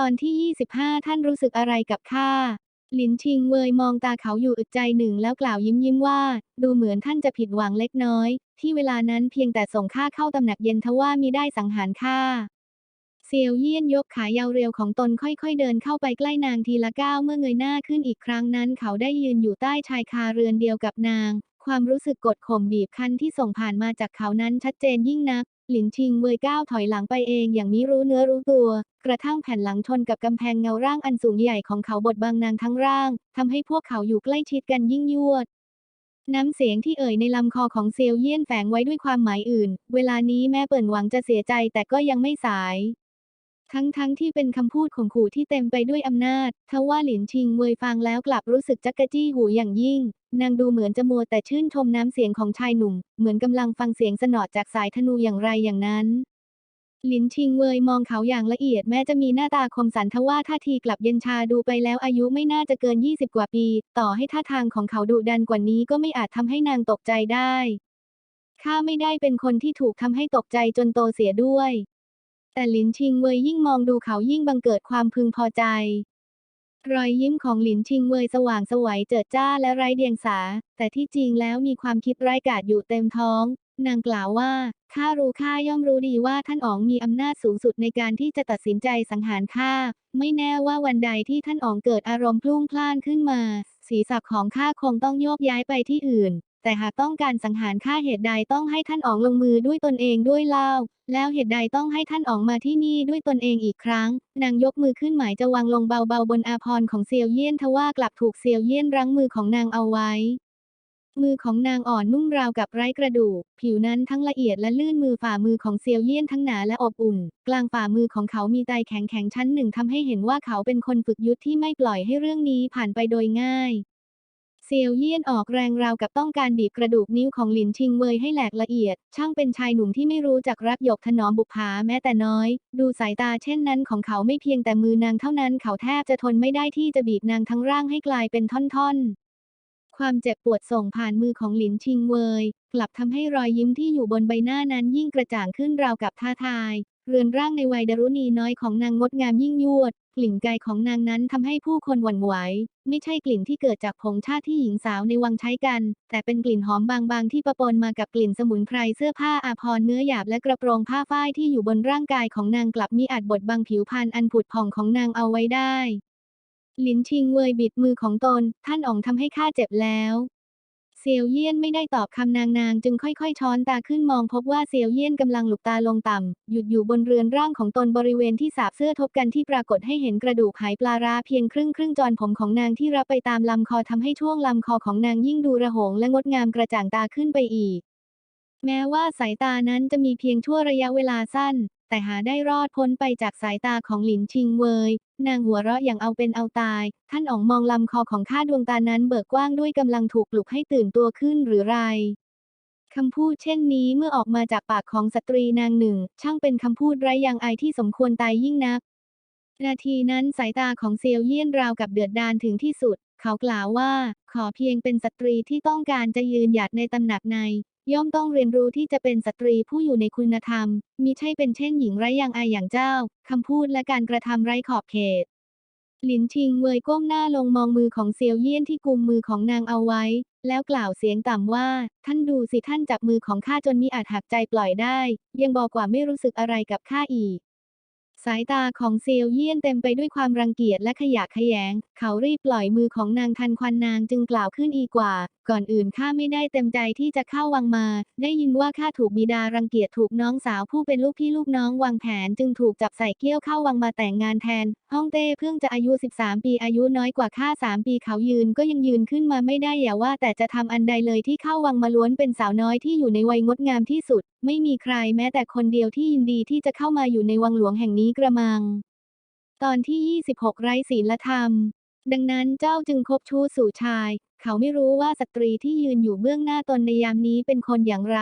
ตอนที่ 25 ท่านรู้สึกอะไรกับข้า หลินชิงเวยมองตาเขาอยู่อึดใจหนึ่งแล้วกล่าวยิ้มยิ้มว่า ดูเหมือนท่านจะผิดหวังเล็กน้อย ที่เวลานั้นเพียงแต่ส่งข้าเข้าตำหนักเย็นทว่ามิได้สังหารข้าเซียวเยี่ยนยกขายาวเรียวของตนค่อยๆเดินเข้าไปใกล้นางทีละก้าวเมื่อเงยหน้าขึ้นอีกครั้งนั้น เขาได้ยืนอยู่ใต้ชายคาเรือนเดียวกับนาง ความรู้สึกกดข่มบีบคั้นที่ส่งผ่านมาจากเขานั้นชัดเจนยิ่งนัก หลินชิงเวยก้าวถอยหลังไปเองอย่างมิรู้เนื้อรู้ตัว กระทั่งแผ่นหลังชนกับกำแพงเงาร่างอันสูงใหญ่ของเขาบดบังนางทั้งร่างทำให้พวกเขาอยู่ใกล้ชิดกันยิ่งยวด น้ำเสียงที่เอ่ยในลำคอของเซียวเยี่ยนแฝงไว้ด้วยความหมายอื่น เวลานี้แม่เปิ่นหวังจะเสียใจแต่ก็ยังไม่สาย ทั้งๆทที่เป็นคำพูดข่มขู่ที่เต็มไปด้วยอำนาจ ทว่าหลินชิงเวยฟังแล้วกลับรู้สึกจักกะจี้หูอย่างยิ่ง นางดูเหมือนจะมัวแต่ชื่นชมน้ำเสียงของชายหนุ่ม เหมือนกำลังฟังเสียงสนอดจากสายธนูอย่างไรอย่างนั้นหลินชิงเวยมองเขาอย่างละเอียดแม้จะมีหน้าตาคมสันทว่าท่าทีกลับเย็นชาดูไปแล้วอายุไม่น่าจะเกิน 20 กว่าปี ต่อให้ท่าทางของเขาดุดันกว่านี้ก็ไม่อาจทำให้นางตกใจได้ ข้าไม่ได้เป็นคนที่ถูกทำให้ตกใจจนโตเสียด้วย แต่หลินชิงเวยยิ่งมองดูเขายิ่งบังเกิดความพึงพอใจ รอยยิ้มของหลินชิงเวยสว่างสวัยเจิดจ้าและไร้เดียงสา แต่ที่จริงแล้วมีความคิดไร้กาจอยู่เต็มท้อง นางกล่าวว่า ข้ารู้ข้าย่อมรู้ดีว่าท่านอ๋องมีอำนาจสูงสุดในการที่จะตัดสินใจสังหารข้า ไม่แน่ว่าวันใดที่ท่านอ๋องเกิดอารมณ์พลุ่งพล่านขึ้นมา ศีรษะของข้าคงต้องโยกย้ายไปที่อื่น แต่หากต้องการสังหารข้าเหตุใดต้องให้ท่านอ๋องลงมือด้วยตนเองด้วยเล่า แล้วเหตุใดต้องให้ท่านอ๋องมาที่นี่ด้วยตนเองอีกครั้ง นางยกมือขึ้นหมายจะวางลงเบาๆบนอาพรของเซียวเยี่ยนทว่ากลับถูกเซียวเยี่ยนรั้งมือของนางเอาไว้ มือของนางอ่อนนุ่มราวกับไร้กระดูก ผิวนั้นทั้งละเอียดและลื่นมือฝ่ามือของเซียวเยี่ยนทั้งหนาและอบอุ่น กลางฝ่ามือของเขามีไตแข็งแข็งๆชั้นหนึ่งทำให้เห็นว่าเขาเป็นคนฝึกยุทธที่ไม่ปล่อยให้เรื่องนี้ผ่านไปโดยง่าย เซียวเยี่ยนออกแรงราวกับต้องการบีบกระดูกนิ้วของหลินชิงเวยให้แหลกละเอียด ช่างเป็นชายหนุ่มที่ไม่รู้จักรับหยกถนอมบุปผาแม้แต่น้อย ดูสายตาเช่นนั้นของเขาไม่เพียงแต่มือนางเท่านั้นเขาแทบจะทนไม่ได้ที่จะบีบนางทั้งร่างให้กลายเป็นท่อนๆความเจ็บปวดส่งผ่านมือของหลินชิงเวย กลับทำให้รอยยิ้มที่อยู่บนใบหน้านั้นยิ่งกระจ่างขึ้นราวกับท้าทาย เรือนร่างในวัยดรุณีน้อยของนางงดงามยิ่งยวด กลิ่นกายของนางนั้นทำให้ผู้คนหวั่นไหว ไม่ใช่กลิ่นที่เกิดจากผงชาติที่หญิงสาวในวังใช้กัน แต่เป็นกลิ่นหอมบางๆ ที่ปะปนมากับกลิ่นสมุนไพรเสื้อผ้าอาภรณ์เนื้อหยาบและกระโปรงผ้าฝ้ายที่อยู่บนร่างกายของนางกลับมีอาจบดบังผิวพรรณอันผุดผ่องของนางเอาไว้ได้ หลินชิงเวยบิดมือของตน ท่านอ๋องทำให้ข้าเจ็บแล้ว เซียวเยี่ยนไม่ได้ตอบคำนางนางจึงค่อยๆ ช้อนตาขึ้นมองพบว่าเซียวเยี่ยนกำลังหลุกตาลงต่ำ หยุดอยู่บนเรือนร่างของตนบริเวณที่สาบเสื้อทบกันที่ปรากฏให้เห็นกระดูกหายปลาร้าเพียงครึ่งครึ่งจรผมของนางที่รับไปตามลำคอทำให้ช่วงลำคอของนางยิ่งดูระหงและงดงามกระจ่างตาขึ้นไปอีก แม้ว่าสายตานั้นจะมีเพียงชั่วระยะเวลาสั้น แต่หาได้รอดพ้นไปจากสายตาของหลินชิงเวยนางหัวเราะอย่างเอาเป็นเอาตาย ท่านอ๋องมองลำคอของข้าดวงตานั้นเบิกกว้างด้วยกำลังถูกปลุกให้ตื่นตัวขึ้นหรือไรคำพูดเช่นนี้เมื่อออกมาจากปากของสตรีนางหนึ่ง ช่างเป็นคำพูดไร้ยางอายที่สมควรตายยิ่งนัก นาทีนั้นสายตาของเซียวเยี่ยนราวกับเดือดดาลถึงที่สุด เขากล่าวว่า ขอเพียงเป็นสตรีที่ต้องการจะยืนหยัดในตำหนักใน ย่อมต้องเรียนรู้ที่จะเป็นสตรีผู้อยู่ในคุณธรรม มิใช่เป็นเช่นหญิงไร้ยางอายอย่างเจ้า คำพูดและการกระทำไร้ขอบเขต หลินชิงเวยก้มหน้าลงมองมือของเซียวเยี่ยนที่กุมมือของนางเอาไว้ แล้วกล่าวเสียงต่ำว่า ท่านดูสิท่านจับมือของข้าจนมีอาจหักใจปล่อยได้ ยังบอกว่าไม่รู้สึกอะไรกับข้าอีก สายตาของเซียวเยี่ยนเต็มไปด้วยความรังเกียจและขยะแขยง เขารีบปล่อยมือของนางทันควันนางจึงกล่าวขึ้นอีกว่า ก่อนอื่นข้าไม่ได้เต็มใจที่จะเข้าวังมา ได้ยินว่าข้าถูกบิดารังเกียจถูกน้องสาวผู้เป็นลูกพี่ลูกน้องวางแผนจึงถูกจับใส่เกี้ยวเข้าวังมาแต่งงานแทน ฮ่องเต้เพิ่งจะอายุ 13 ปีอายุน้อยกว่าข้า 3 ปีเขายืนก็ยังยืนขึ้นมาไม่ได้อย่าว่า แต่จะทำอันใดเลยที่เข้าวังมาล้วนเป็นสาวน้อยที่อยู่ในวัยงดงามที่สุด ไม่มีใครแม้แต่คนเดียวที่ยินดีที่จะเข้ามาอยู่ในวังหลวงแห่งนี้กระมัง ตอนที่ 26 ไร้ศีลธรรม ดังนั้นเจ้าจึงคบชู้สู่ชาย เขาไม่รู้ว่าสตรีที่ยืนอยู่เบื้องหน้าตนในยามนี้เป็นคนอย่างไร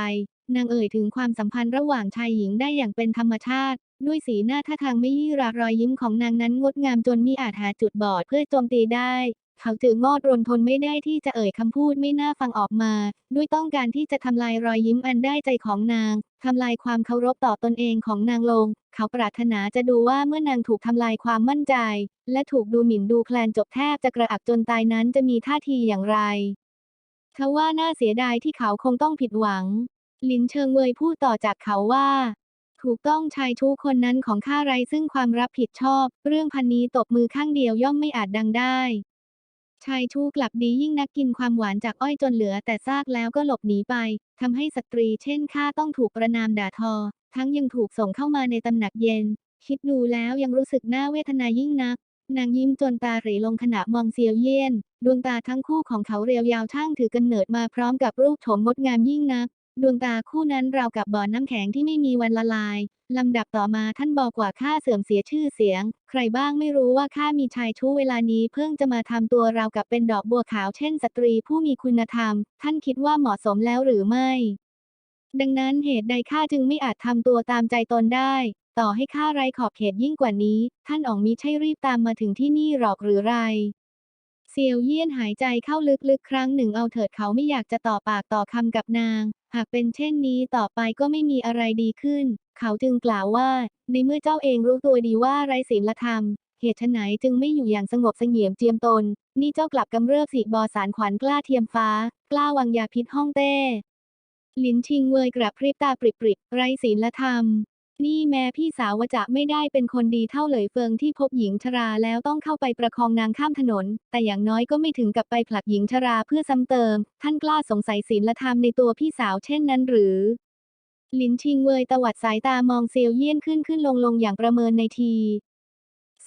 นางเอ่ยถึงความสัมพันธ์ระหว่างชายหญิงได้อย่างเป็นธรรมชาติ ด้วยสีหน้าท่าทางไม่ยี่รารอยยิ้มของนางนั้นงดงามจนมิอาจหาจุดบอดเพื่อโจมตีได้ เขาจึงงอดรนทนไม่ได้ที่จะเอ่ยคำพูดไม่น่าฟังออกมา ด้วยต้องการที่จะทำลายรอยยิ้มอันได้ใจของนางทำลายความเคารพต่อตนเองของนางลง เขาปรารถนาจะดูว่าเมื่อนางถูกทำลายความมั่นใจ และถูกดูหมิ่นดูแคลนจบแทบจะกระอักจนตายนั้นจะมีท่าทีอย่างไรทว่าน่าเสียดายที่เขาคงต้องผิดหวัง ลินเชิงเวยพูดต่อจากเขาว่าถูกต้องชายชู้คนนั้นของข้าไรซึ่งความรับผิดชอบ เรื่องพันนี้ตบมือข้างเดียวย่อมไม่อาจดังได้ ชายชู้กลับดียิ่งนักกินความหวานจากอ้อยจนเหลือแต่ซากแล้วก็หลบหนีไปทำให้สตรีเช่นข้าต้องถูกประนามด่าทอ ทั้งยังถูกส่งเข้ามาในตำหนักเย็น คิดดูแล้วยังรู้สึกน่าเวทนายิ่งนัก นางยิ้มจนตาเหรีลงขณะมองเซียวเยี่ยน ดวงตาทั้งคู่ของเขาเรียวยาวช่างถือกำเนิดมาพร้อมกับรูปโฉมงดงามยิ่งนัก ดวงตาคู่นั้นราวกับบ่อน้ำแข็งที่ไม่มีวันละลาย ลำดับต่อมาท่านบอกว่าข้าเสื่อมเสียชื่อเสียง ใครบ้างไม่รู้ว่าข้ามีชายชู้เวลานี้เพิ่งจะมาทำตัวราวกับเป็นดอกบัวขาวเช่นสตรีผู้มีคุณธรรม ท่านคิดว่าเหมาะสมแล้วหรือไม่ ดังนั้นเหตุใดข้าจึงไม่อาจทำตัวตามใจตนได้ ต่อให้ข้าไรขอบเขตยิ่งกว่านี้ ท่านอ๋องมิใช่รีบตามมาถึงที่นี่หรอกหรือไร เซียวเยี่ยนหายใจเข้าลึกๆ ครั้งหนึ่งเอาเถิดเขาไม่อยากจะต่อปากต่อคำกับนาง หากเป็นเช่นนี้ต่อไปก็ไม่มีอะไรดีขึ้น เขาจึงกล่าวว่า ในเมื่อเจ้าเองรู้ตัวดีว่าไรศีลธรรม เหตุไฉนจึงไม่อยู่อย่างสงบเสงี่ยมเจียมตน นี่เจ้ากลับกำเริบสีบอสารขวัญกล้าเทียมฟ้า กล้าวางยาพิษห้องเต้ ลินชิงเวยกระพริบตาปริบๆไรศีลธรรม นี่แม้พี่สาวจะไม่ได้เป็นคนดีเท่าเหลยเฟิงที่พบหญิงชราแล้วต้องเข้าไปประคองนางข้ามถนน แต่อย่างน้อยก็ไม่ถึงกับไปผลักหญิงชราเพื่อซ้ำเติม ท่านกล้าสงสัยศีลธรรมในตัวพี่สาวเช่นนั้นหรือลินชิงเวยตวัดสายตามองเซียวเยี่ยนขึ้นขึ้นลงลงอย่างประเมินในที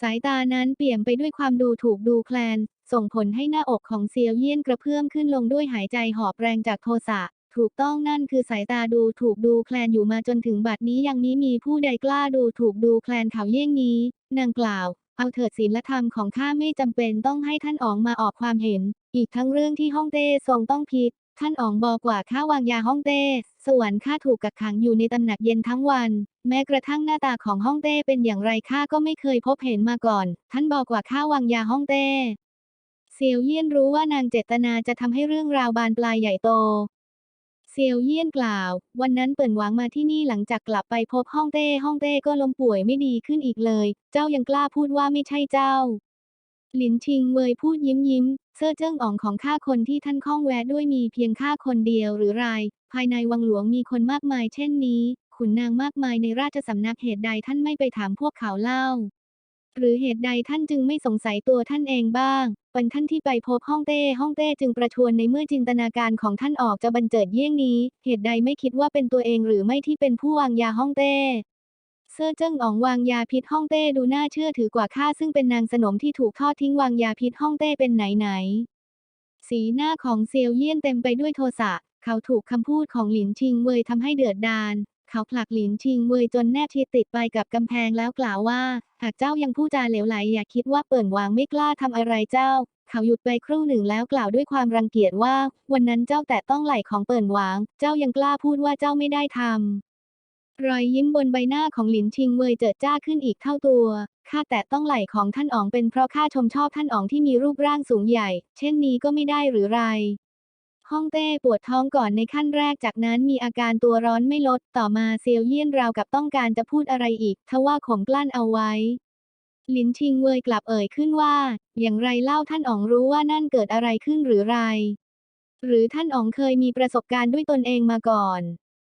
สายตานั้นเปี่ยมไปด้วยความดูถูกดูแคลน ส่งผลให้หน้าอกของเซียวเยี่ยนกระเพื่อมขึ้นลงด้วยหายใจหอบแรงจากโทสะ ถูกต้องนั่นคือสายตาดูถูกดูแคลนอยู่มาจนถึงบัดนี้ยังนี้มีผู้ใดกล้าดูถูกดูแคลนเขาเยี่ยงนี้นางกล่าวเอาเถิดศีลธรรมของข้าไม่จำเป็นต้องให้ท่านอ๋องมาออกความเห็น อีกทั้งเรื่องที่ฮ่องเต้ทรงต้องพิษท่านอ๋องบอกว่าข้าวางยาฮ่องเต้ สวรรค์ข้าถูกกักขังอยู่ในตำหนักเย็นทั้งวัน แม้กระทั่งหน้าตาของฮ่องเต้เป็นอย่างไรข้าก็ไม่เคยพบเห็นมาก่อน ท่านบอกว่าข้าวางยาฮ่องเต้เซียวเยี่ยนรู้ว่านางเจตนาจะทำให้เรื่องราวบานปลายใหญ่โต เซียวเยี่ยนกล่าว วันนั้นเปิ่นหวังมาที่นี่หลังจากกลับไปพบฮ่องเต้ฮ่องเต้ก็ล้มป่วยไม่ดีขึ้นอีกเลย เจ้ายังกล้าพูดว่าไม่ใช่เจ้า หลินชิงเวยพูดยิ้มยิ้มเซ่อเจิ้งอ๋องของข้าคนที่ท่านข้องแวะด้วยมีเพียงข้าคนเดียวหรือไร ภายในวังหลวงมีคนมากมายเช่นนี้ ขุนนางมากมายในราชสำนักเหตุใดท่านไม่ไปถามพวกเขาเล่า หรือเหตุใดท่านจึงไม่สงสัยตัวท่านเองบ้าง เป็นท่านที่ไปพบฮ่องเต้ฮ่องเต้จึงประชวรในเมื่อจินตนาการของท่านออกจะบันเจิดเยี่ยงนี้ เหตุใดไม่คิดว่าเป็นตัวเองหรือไม่ที่เป็นผู้วางยาฮ่องเต้เซ่อเจิ้งอ๋องวางยาพิษฮ่องเต้ดูน่าเชื่อถือกว่าข้าซึ่งเป็นนางสนมที่ถูกทอดทิ้งวางยาพิษฮ่องเต้เป็นไหนไหน สีหน้าของเซียวเยี่ยนเต็มไปด้วยโทสะ เขาถูกคำพูดของหลินชิงเวยทำให้เดือดดาล เขาผลักหลินชิงเวยจนแนบชิดติดไปกับกำแพงแล้วกล่าวว่า หากเจ้ายังพูดจาเหลวไหลอย่าคิดว่าเปิ่นวางไม่กล้าทำอะไรเจ้า เขาหยุดไปครู่หนึ่งแล้วกล่าวด้วยความรังเกียจว่า วันนั้นเจ้าแตะต้องไหลของเปิ่นหวาง เจ้ายังกล้าพูดว่าเจ้าไม่ได้ทำรอยยิ้มบนใบหน้าของหลินชิงเวยเจิดจ้าขึ้นอีกเท่าตัวข้าแต่ต้องไหลของท่านอ๋องเป็นเพราะข้าชมชอบท่านอ๋องที่มีรูปร่างสูงใหญ่ เช่นนี้ก็ไม่ได้หรือไร ฮ่องเต้ปวดท้องก่อนในขั้นแรกจากนั้นมีอาการตัวร้อนไม่ลด ต่อมาเซียวเยี่ยนราวกับต้องการจะพูดอะไรอีก ทว่าข่มกลั้นเอาไว้หลินชิงเวยกลับเอ่ยขึ้นว่า อย่างไรเล่าท่านอ๋องรู้ว่านั่นเกิดอะไรขึ้นหรือไร หรือท่านอ๋องเคยมีประสบการณ์ด้วยตนเองมาก่อน